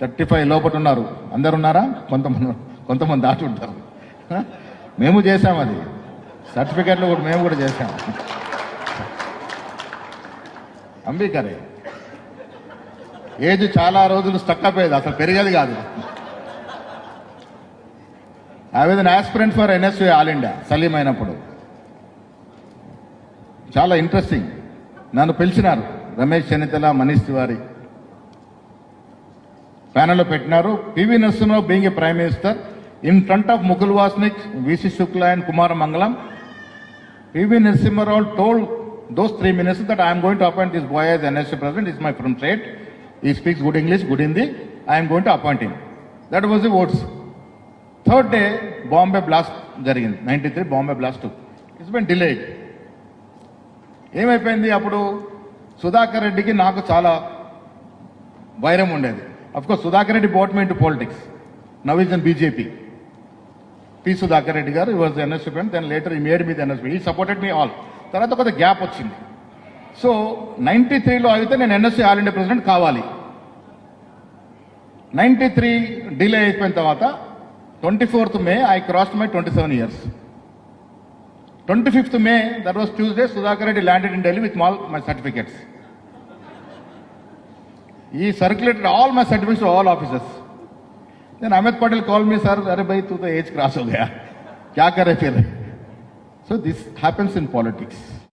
Thirty five లోపల ఉన్నారు. అందరు ఉన్నారా కొంతమంది కొంతమంది దాటి ఉంటారు. మేము చేసాం అది. సర్టిఫికెట్లు కూడా మేము కూడా చేసాం అంబీకరే. ఏజ్ చాలా రోజులు స్టక్ అయిపోయేది అసలు పెరిగేది కాదు. I was an aspirant for NSU all India Salim అయినప్పుడు. చాలా ఇంట్రెస్టింగ్ నన్ను పిలిచినారు. రమేష్ చెన్నితల మనీష్ తివారి. ప్యానెల్ పెట్టినారు. PV Narasimha Rao being a prime minister. In front of Mukul Wasnik VC Shukla and Kumaramangalam. PV Narasimha Rao told those three minutes that I'm going to appoint this boy as NSC president. Is my from state. He speaks good English good Hindi. I'm going to appoint in that was the oaths. Third day Bombay blast జరిగింది. Ninety three Bombay blast it's been delay ఏమైపోయింది అప్పుడు? సుధాకర్ రెడ్డికి నాకు చాలా వైరం ఉండేది. Course Sudhakar Reddy brought me into politics now is in BJP P Sudhakar Reddy garu he was NSP friend then later he made me NSP he supported me all తర్వాత కొంత gap వచ్చింది. సో నైన్టీ త్రీలో అయితే నేను NSC all India president కావాలి. Ninety three delay అయిపోయిన తర్వాత twenty fourth May I cross my twenty seven years twenty fifth May that was Tuesday Sudhakar Reddy landed in Delhi with all my certificates He circulated all my certificates to all officers. Then Amit Patel called me, sir, अरे भाई तू तो as cross हो गया क्या करे फिर so this happens in politics